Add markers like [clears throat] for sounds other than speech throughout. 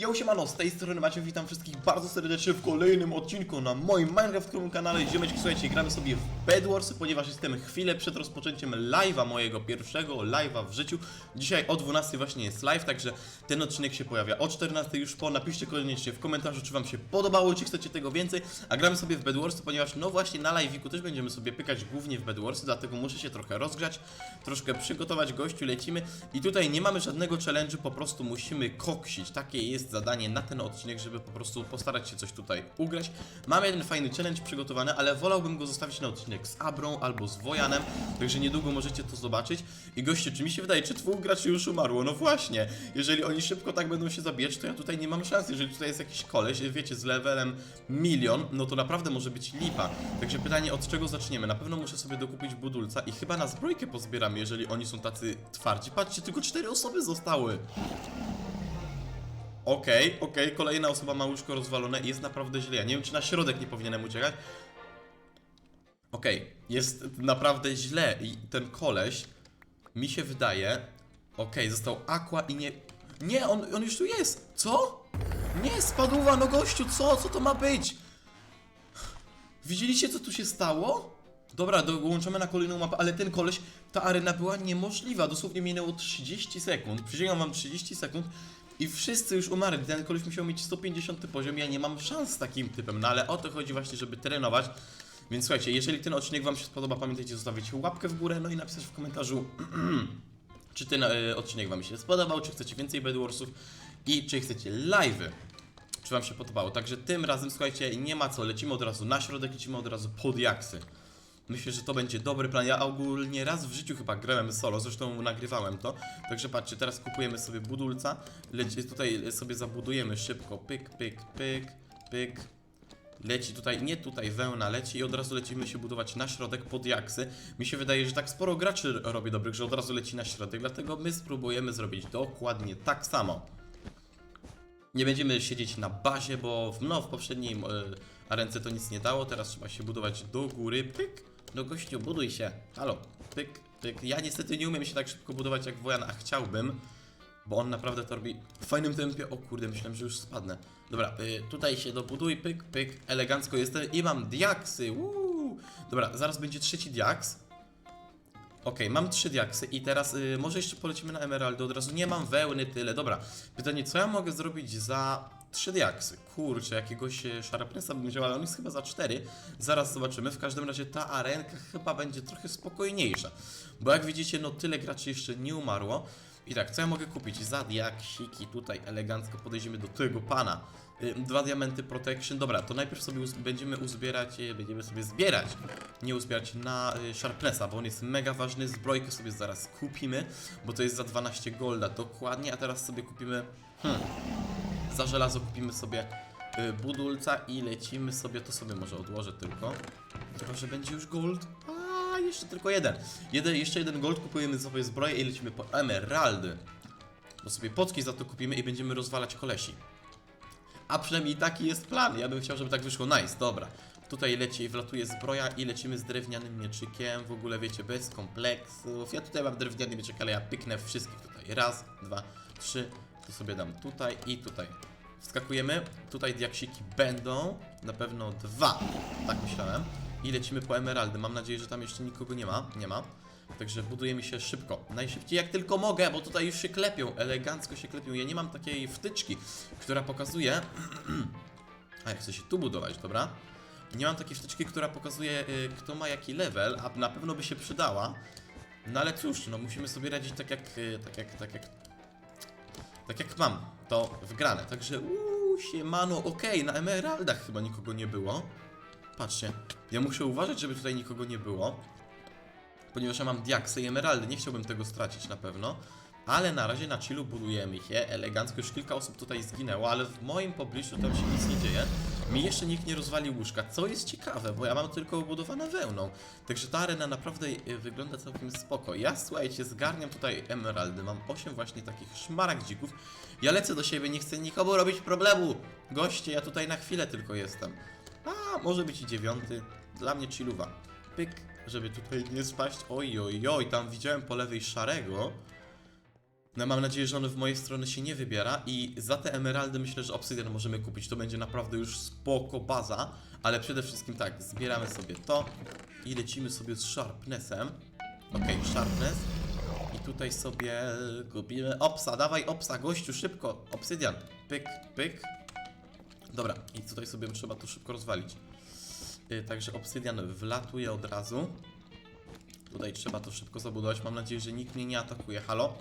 Ja siemano, z tej strony Macie, witam wszystkich bardzo serdecznie w kolejnym odcinku na moim Minecraftowym kanale Ziomeczki, słuchajcie, gramy sobie w Bedwars, ponieważ jestem chwilę przed rozpoczęciem live'a, mojego pierwszego live'a w życiu. Dzisiaj o 12 właśnie jest live, także ten odcinek się pojawia o 14 już po. Napiszcie koniecznie w komentarzu, czy wam się podobało, czy chcecie tego więcej. A gramy sobie w Bedwars, ponieważ no właśnie na live'iku też będziemy sobie pykać głównie w Bedwars, dlatego muszę się trochę rozgrzać, troszkę przygotować gościu, lecimy. I tutaj nie mamy żadnego challenge'u, po prostu musimy koksić. Takie jest zadanie na ten odcinek, żeby po prostu postarać się coś tutaj ugrać. Mamy jeden fajny challenge przygotowany, ale wolałbym go zostawić na odcinek z Abrą albo z Wojanem, także niedługo możecie to zobaczyć. I goście, czy mi się wydaje, czy dwóch graczy już umarło? No właśnie, jeżeli oni szybko tak będą się zabijać, to ja tutaj nie mam szans. Jeżeli tutaj jest jakiś koleś, wiecie, z levelem milion, no to naprawdę może być lipa. Także pytanie, od czego zaczniemy? Na pewno muszę sobie dokupić budulca i chyba na zbrojkę pozbieramy, jeżeli oni są tacy twardzi. Patrzcie, tylko cztery osoby zostały. Okej, okej, kolejna osoba ma łóżko rozwalone i jest naprawdę źle. Ja nie wiem, czy na środek nie powinienem uciekać. Okej, jest naprawdę źle i ten koleś, mi się wydaje... Okej, został Aqua i nie... Nie, on, on już tu jest! Co? Nie, spadła, no gościu, co? Co to ma być? Widzieliście, co tu się stało? Dobra, dołączamy na kolejną mapę, ale ten koleś, ta arena była niemożliwa. Dosłownie minęło 30 sekund. Przysięgam wam 30 sekund i wszyscy już umarli. Ten koleś musiał mieć 150 poziom. Ja nie mam szans z takim typem, no ale o to chodzi właśnie, żeby trenować. Więc słuchajcie, jeżeli ten odcinek wam się spodoba, pamiętajcie zostawić łapkę w górę, no i napisać w komentarzu, [clears throat] czy ten e, odcinek wam się spodobał, czy chcecie więcej Bedwarsów i czy chcecie live'y czy wam się podobało. Także tym razem, słuchajcie, nie ma co, lecimy od razu na środek, lecimy od razu pod jaksy. Myślę, że to będzie dobry plan. Ja ogólnie raz w życiu chyba grałem solo, zresztą nagrywałem to. Także patrzcie, teraz kupujemy sobie budulca. Leci, tutaj sobie zabudujemy szybko. Pyk, pyk, pyk, pyk. Leci tutaj, nie tutaj wełna leci i od razu lecimy się budować na środek pod jaksy. Mi się wydaje, że tak sporo graczy robi dobrych, że od razu leci na środek, dlatego my spróbujemy zrobić dokładnie tak samo. Nie będziemy siedzieć na bazie, bo w, no, w poprzedniej e, arence to nic nie dało. Teraz trzeba się budować do góry. Pyk. No gościu, buduj się. Halo. Pyk, pyk. Ja niestety nie umiem się tak szybko budować jak Wojan, a chciałbym. Bo on naprawdę to robi w fajnym tempie. O kurde, myślałem, że już spadnę. Dobra, y, tutaj się dobuduj. Pyk, pyk. Elegancko jestem. I mam diaksy. Uuu. Dobra, zaraz będzie trzeci diaks. Okej, mam trzy diaksy i teraz y, może jeszcze polecimy na emeraldy od razu. Nie mam wełny, tyle. Dobra, pytanie, co ja mogę zrobić za trzy diaksy? Kurczę, jakiegoś szarapnesa bym wziął, ale on jest chyba za cztery. Zaraz zobaczymy. W każdym razie ta arenka chyba będzie trochę spokojniejsza. Bo jak widzicie, no tyle graczy jeszcze nie umarło. I tak, co ja mogę kupić? Za diaksiki tutaj elegancko podejdziemy do tego pana. Y, Dwa diamenty protection. Dobra, to najpierw sobie uz będziemy uzbierać, y, będziemy sobie zbierać, nie uzbierać na y, Sharpnessa, bo on jest mega ważny. Zbrojkę sobie zaraz kupimy, bo to jest za 12 golda dokładnie, a teraz sobie kupimy, hmm, za żelazo kupimy sobie y, budulca i lecimy sobie, to sobie może odłożę tylko, tylko że będzie już gold. A jeszcze tylko jeden. jeden. Jeszcze jeden gold kupujemy sobie zbroję i lecimy po emeraldy. Bo sobie potki za to kupimy i będziemy rozwalać kolesi. A przynajmniej taki jest plan. Ja bym chciał, żeby tak wyszło. Nice, dobra. Tutaj leci, wlatuje zbroja i lecimy z drewnianym mieczykiem. W ogóle wiecie, bez kompleksów. Ja tutaj mam drewniany mieczyk, ale ja pyknę wszystkich tutaj. Raz, dwa, trzy. To sobie dam tutaj i tutaj. Wskakujemy. Tutaj diaksiki będą. Na pewno dwa. Tak myślałem. I lecimy po emeraldy. Mam nadzieję, że tam jeszcze nikogo nie ma. Nie ma. Także budujemy się szybko. Najszybciej jak tylko mogę, bo tutaj już się klepią. Elegancko się klepią. Ja nie mam takiej wtyczki, która pokazuje... [clears throat] A ja chcę się tu budować, dobra? Nie mam takiej wtyczki, która pokazuje, y, kto ma jaki level, a na pewno by się przydała. No ale cóż, no musimy sobie radzić tak jak, y, tak jak, tak jak, tak jak mam to wgrane. Także uuu, siemano, okej, na emeraldach chyba nikogo nie było. Patrzcie, ja muszę uważać, żeby tutaj nikogo nie było. Ponieważ ja mam diaksy i emeraldy, nie chciałbym tego stracić na pewno. Ale na razie na chillu budujemy się elegancko. Już kilka osób tutaj zginęło, ale w moim pobliżu tam się nic nie dzieje. Mi jeszcze nikt nie rozwalił łóżka, co jest ciekawe, bo ja mam tylko obudowane wełną. Także ta arena naprawdę y, wygląda całkiem spoko. Ja słuchajcie, zgarniam tutaj emeraldy. Mam 8 właśnie takich szmaragdzików. Ja lecę do siebie, nie chcę nikomu robić problemu. Goście, ja tutaj na chwilę tylko jestem. A, może być i dziewiąty. Dla mnie chilluwa. Pyk, żeby tutaj nie spaść. Oj, oj, oj, tam widziałem po lewej szarego. No mam nadzieję, że on w mojej strony się nie wybiera i za te emeraldy myślę, że obsydian możemy kupić. To będzie naprawdę już spoko baza, ale przede wszystkim tak, zbieramy sobie to i lecimy sobie z sharpnessem. Okej, sharpness. I tutaj sobie kupimy opsa, dawaj opsa, gościu, szybko, obsydian. Pyk, pyk. Dobra, i tutaj sobie trzeba to szybko rozwalić. Yy, także obsydian wlatuje od razu. Tutaj trzeba to szybko zabudować. Mam nadzieję, że nikt mnie nie atakuje. Halo?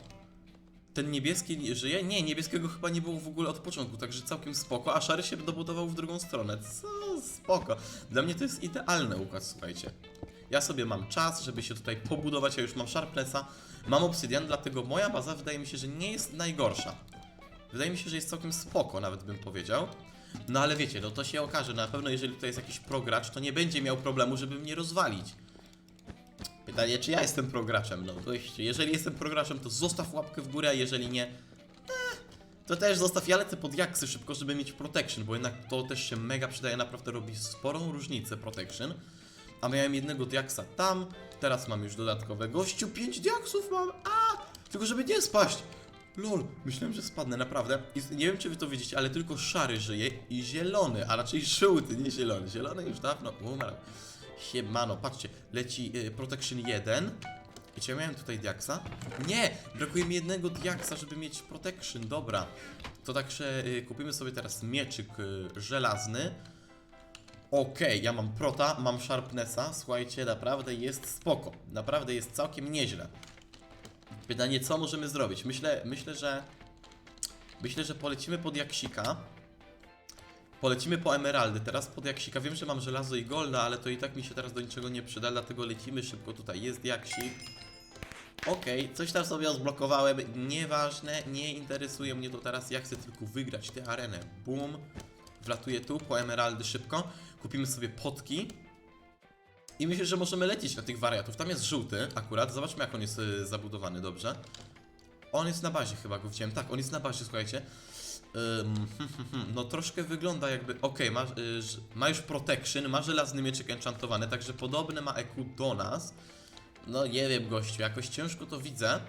Ten niebieski nie żyje? Nie, niebieskiego chyba nie było w ogóle od początku, także całkiem spoko, a szary się dobudował w drugą stronę. Co? Spoko. Dla mnie to jest idealny układ, słuchajcie. Ja sobie mam czas, żeby się tutaj pobudować, ja już mam Sharpnessa, mam obsydian, dlatego moja baza wydaje mi się, że nie jest najgorsza. Wydaje mi się, że jest całkiem spoko, nawet bym powiedział. No ale wiecie, no to się okaże, na pewno jeżeli tutaj jest jakiś progracz, to nie będzie miał problemu, żeby mnie rozwalić. Pytanie, czy ja jestem prograczem? No goście, jeżeli jestem prograczem, to zostaw łapkę w górę, a jeżeli nie, eh, to też zostaw, ja lecę pod jaksy szybko, żeby mieć protection, bo jednak to też się mega przydaje, naprawdę robi sporą różnicę protection. A miałem jednego diaksa tam, teraz mam już dodatkowe gościu, 5 diaksów mam, a Tylko żeby nie spaść! Lol, myślałem, że spadnę, naprawdę. I nie wiem, czy wy to widzicie, ale tylko szary żyje i zielony, a raczej żółty, nie zielony. Zielony już dawno umarł. Siemano, patrzcie, leci y, Protection 1. I czy ja miałem tutaj diaksa? Nie! Brakuje mi jednego diaksa, żeby mieć Protection, dobra. To także y, kupimy sobie teraz mieczyk y, żelazny. Okej, ja mam prota, mam sharpnessa, słuchajcie, naprawdę jest spoko. Naprawdę jest całkiem nieźle. Pytanie, co możemy zrobić? Myślę, myślę, że... Myślę, że polecimy pod jaksika. Polecimy po emeraldy, teraz pod jaksika. Wiem, że mam żelazo i golda, ale to i tak mi się teraz do niczego nie przyda, dlatego lecimy szybko tutaj. Jest jaksik. Okej, coś tam sobie odblokowałem, nieważne, nie interesuje mnie to teraz, ja chcę tylko wygrać tę arenę. Boom, wlatuję tu po emeraldy szybko, kupimy sobie potki i myślę, że możemy lecieć na tych wariatów. Tam jest żółty akurat, zobaczmy jak on jest y, zabudowany dobrze. On jest na bazie chyba go wziąłem, tak, on jest na bazie, słuchajcie. Ym, [laughs] no troszkę wygląda jakby, okej, ma, y, ma już protection, ma żelazny mieczyk enchantowany, także podobne ma EQ do nas. No nie wiem gościu, jakoś ciężko to widzę.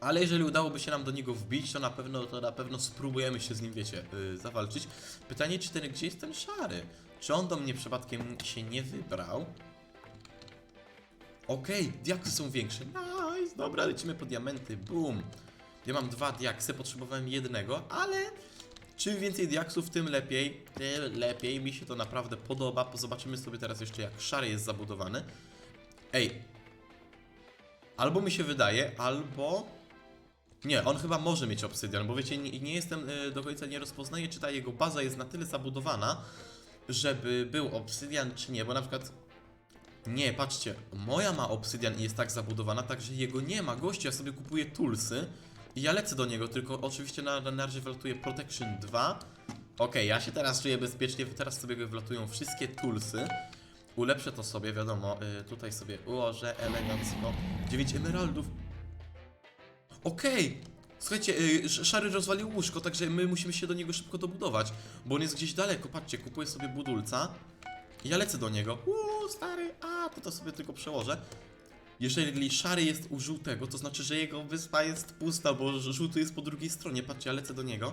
Ale jeżeli udałoby się nam do niego wbić, to na pewno, to na pewno spróbujemy się z nim, wiecie, yy, zawalczyć. Pytanie, czy ten, gdzie jest ten szary? Czy on do mnie przypadkiem się nie wybrał? Okej, diaksy są większe. Nice, dobra, lecimy po diamenty, boom. Ja mam dwa diaksy, potrzebowałem jednego, ale czym więcej diaksów, tym lepiej. Tym lepiej, mi się to naprawdę podoba. Zobaczymy sobie teraz jeszcze, jak szary jest zabudowany. Ej, albo mi się wydaje, albo... Nie, on chyba może mieć obsydian, bo wiecie, nie, nie jestem y, do końca, nie rozpoznaję, czy ta jego baza jest na tyle zabudowana, żeby był obsydian, czy nie, bo na przykład... Nie, patrzcie, moja ma obsydian i jest tak zabudowana, także jego nie ma. Gościu, ja sobie kupuję tulsy i ja lecę do niego, tylko oczywiście na, na razie wlatuje Protection 2. Okej, ja się teraz czuję bezpiecznie, teraz sobie wlatują wszystkie tulsy. Ulepszę to sobie, wiadomo, y, tutaj sobie ułożę elegancko. 9 emeraldów. Okej! Słuchajcie, y, Sz- Szary rozwalił łóżko, także my musimy się do niego szybko dobudować, bo on jest gdzieś daleko. Patrzcie, kupuję sobie budulca. Ja lecę do niego. Uuu, stary, a to to sobie tylko przełożę. Jeżeli szary jest u żółtego, to znaczy, że jego wyspa jest pusta, bo żółty jest po drugiej stronie. Patrzcie, ja lecę do niego.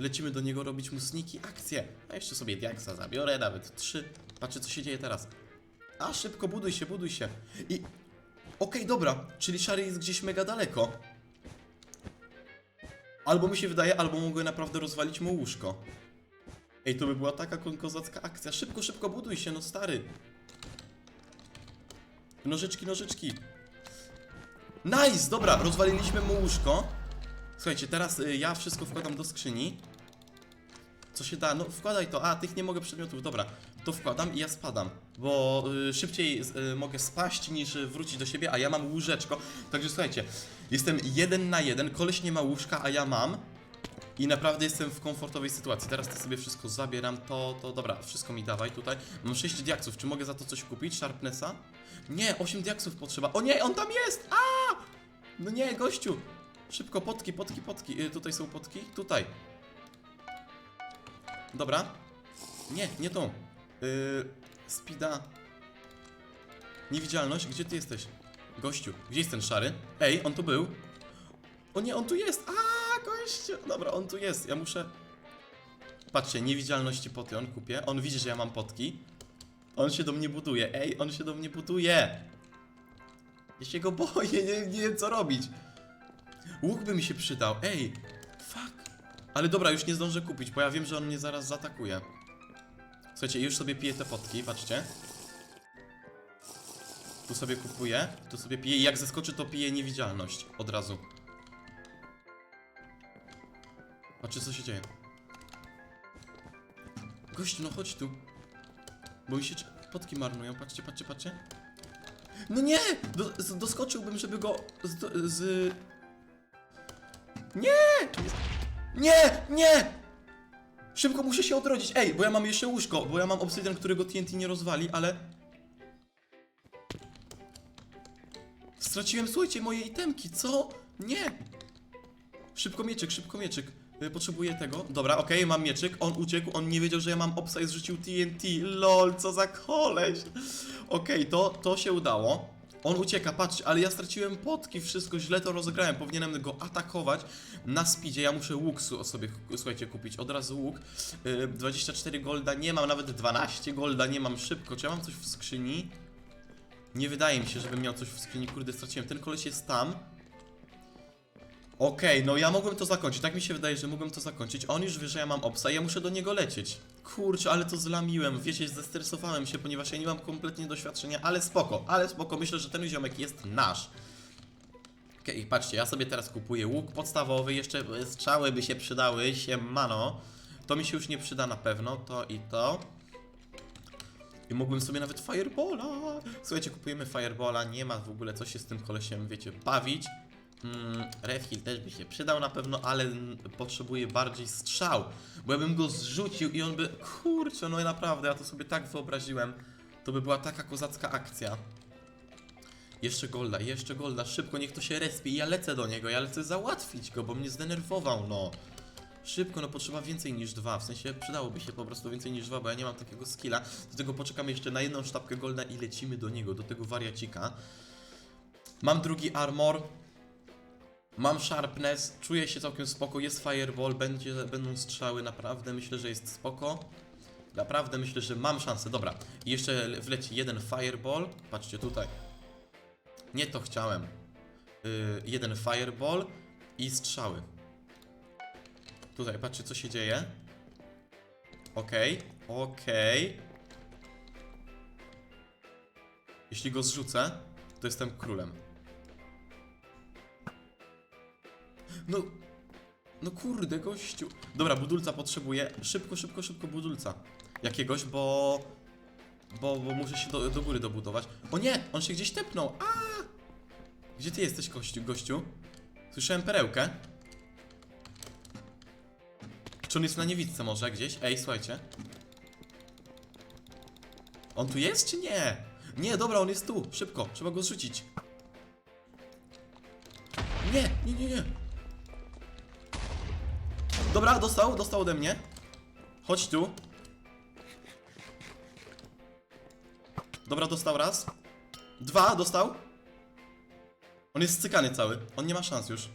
Lecimy do niego robić mu sniki akcje. A jeszcze sobie diaksa zabiorę, nawet trzy. Patrzcie, co się dzieje teraz. A, szybko, buduj się, buduj się. I... Okej, dobra, czyli szary jest gdzieś mega daleko. Albo mi się wydaje, albo mogę naprawdę rozwalić mu łóżko. Ej, to by była taka ko- kozacka akcja. Szybko, szybko buduj się, no stary. Nożyczki, nożyczki. Nice, dobra, rozwaliliśmy mu łóżko. Słuchajcie, teraz y, ja wszystko wkładam do skrzyni. Co się da? No wkładaj to. A, tych nie mogę przedmiotów, dobra. To wkładam i ja spadam. Bo y, szybciej y, mogę spaść niż y, wrócić do siebie, a ja mam łóżeczko. Także słuchajcie, jestem jeden na jeden, koleś nie ma łóżka, a ja mam. I naprawdę jestem w komfortowej sytuacji. Teraz to sobie wszystko zabieram, to, to dobra, wszystko mi dawaj tutaj. Mam 6 diaksów, czy mogę za to coś kupić? Sharpnessa? Nie, 8 diaksów potrzeba. O nie, on tam jest! A! No nie, gościu! Szybko, potki, potki, potki. Y, tutaj są potki? Tutaj. Dobra. Nie, nie tą. Yy. Niewidzialność, gdzie ty jesteś? Gościu, gdzie jest ten szary? Ej, on tu był. O nie, on tu jest! A, gościu! Dobra, on tu jest, ja muszę... Patrzcie, niewidzialności poty on kupię. On widzi, że ja mam potki. On się do mnie buduje. Ej, on się do mnie buduje! Ja się go boję, nie, nie wiem co robić. Łuk by mi się przydał. Ej, fuck. Ale dobra, już nie zdążę kupić, bo ja wiem, że on mnie zaraz zaatakuje. Słuchajcie, już sobie piję te potki, patrzcie. Tu sobie kupuję, tu sobie piję i jak zeskoczy, to piję niewidzialność od razu. Patrzcie, co się dzieje. Gość, no chodź tu. Bo mi się potki marnują, patrzcie, patrzcie, patrzcie. No nie! Do, z, doskoczyłbym, żeby go z... z... Nie! Nie! Nie! Szybko muszę się odrodzić. Ej, bo ja mam jeszcze łóżko, bo ja mam obsydian, którego TNT nie rozwali, ale... Straciłem, słuchajcie, moje itemki, co? Nie! Szybko mieczyk, szybko mieczyk. Y, Potrzebuję tego. Dobra, okej, mam mieczyk. On uciekł, on nie wiedział, że ja mam obsa i zrzucił TNT. LOL, co za koleś. Okej, to, to się udało. On ucieka, patrz, ale ja straciłem potki, wszystko źle to rozegrałem. Powinienem go atakować na speedzie. Ja muszę łuk sobie, słuchajcie, kupić. Od razu łuk. Y, 24 golda nie mam, nawet 12 golda nie mam. Szybko, czy ja mam coś w skrzyni? Nie wydaje mi się, żebym miał coś w skrzyni. Kurde, straciłem. Ten koleś jest tam. Okej, no ja mogłem to zakończyć. Tak mi się wydaje, że mogłem to zakończyć. On już wie, że ja mam obsa i ja muszę do niego lecieć. Kurczę, ale to zlamiłem. Wiecie, zestresowałem się, ponieważ ja nie mam kompletnie doświadczenia, ale spoko, ale spoko. Myślę, że ten ziomek jest nasz. Okej, patrzcie, ja sobie teraz kupuję łuk podstawowy, jeszcze strzały by się przydały, siemano. To mi się już nie przyda na pewno, to i to. I mógłbym sobie nawet Firebola. Słuchajcie, kupujemy Firebola, nie ma w ogóle co się z tym kolesiem, wiecie, bawić. Mm, Refhill też by się przydał na pewno, ale potrzebuję bardziej strzał. Bo ja bym go zrzucił i on by. Kurczę, no i naprawdę, ja to sobie tak wyobraziłem. To by była taka kozacka akcja. Jeszcze Golda, jeszcze Golda, szybko, niech to się respi ja lecę do niego, ja lecę załatwić go, bo mnie zdenerwował, no. Szybko, no potrzeba więcej niż dwa, w sensie przydałoby się po prostu więcej niż dwa, bo ja nie mam takiego skilla. Do tego poczekamy jeszcze na jedną sztabkę Golda i lecimy do niego, do tego wariacika. Mam drugi armor, Mam sharpness, czuję się całkiem spoko, jest fireball, będzie, będą strzały, naprawdę myślę, że jest spoko. Naprawdę myślę, że mam szansę. Dobra, jeszcze le- wleci jeden fireball. Patrzcie tutaj. Nie to chciałem. Yy, jeden fireball i strzały. Tutaj, patrzcie co się dzieje. Okej, okej. Jeśli go zrzucę, to jestem królem. No, no kurde, gościu. Dobra, budulca potrzebuję. Szybko, szybko, szybko budulca. Jakiegoś, bo... Bo, bo muszę się do, do góry dobudować. O nie, on się gdzieś tepnął. A! Gdzie ty jesteś, gościu? gościu? Słyszałem perełkę. Czy on jest na niewidce może gdzieś? Ej, słuchajcie. On tu jest, czy nie? Nie, dobra, on jest tu. Szybko, trzeba go zrzucić. Nie, nie, nie, nie. Dobra, dostał, dostał ode mnie. Chodź tu. Dobra, dostał raz. Dwa, dostał. On jest stykany cały. On nie ma szans już.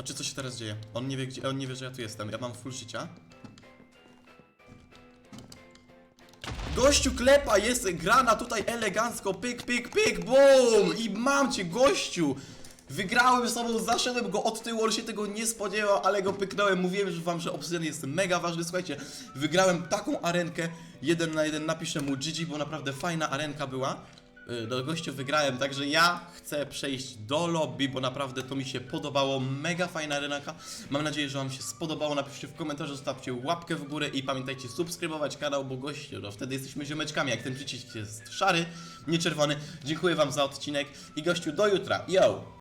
Patrzcie, co się teraz dzieje. On nie wie, gdzie, on nie wie, że ja tu jestem. Ja mam full życia. Gościu klepa jest grana tutaj elegancko, pyk, pyk, pyk, boom! I mam cię, gościu! Wygrałem z sobą, zaszedłem go od tyłu, on się tego nie spodziewał, ale go pyknąłem. Mówiłem że wam, że Obsidian jest mega ważny. Słuchajcie, wygrałem taką arenkę, jeden na jeden, napiszę mu GG, bo naprawdę fajna arenka była. Y, Do gościu wygrałem, także ja chcę przejść do lobby, bo naprawdę to mi się podobało. Mega fajna arenka. Mam nadzieję, że wam się spodobało. Napiszcie w komentarzu, zostawcie łapkę w górę i pamiętajcie subskrybować kanał, bo gościu, no wtedy jesteśmy ziomeczkami, jak ten przycisk jest szary, nie czerwony. Dziękuję wam za odcinek i gościu do jutra. Yo!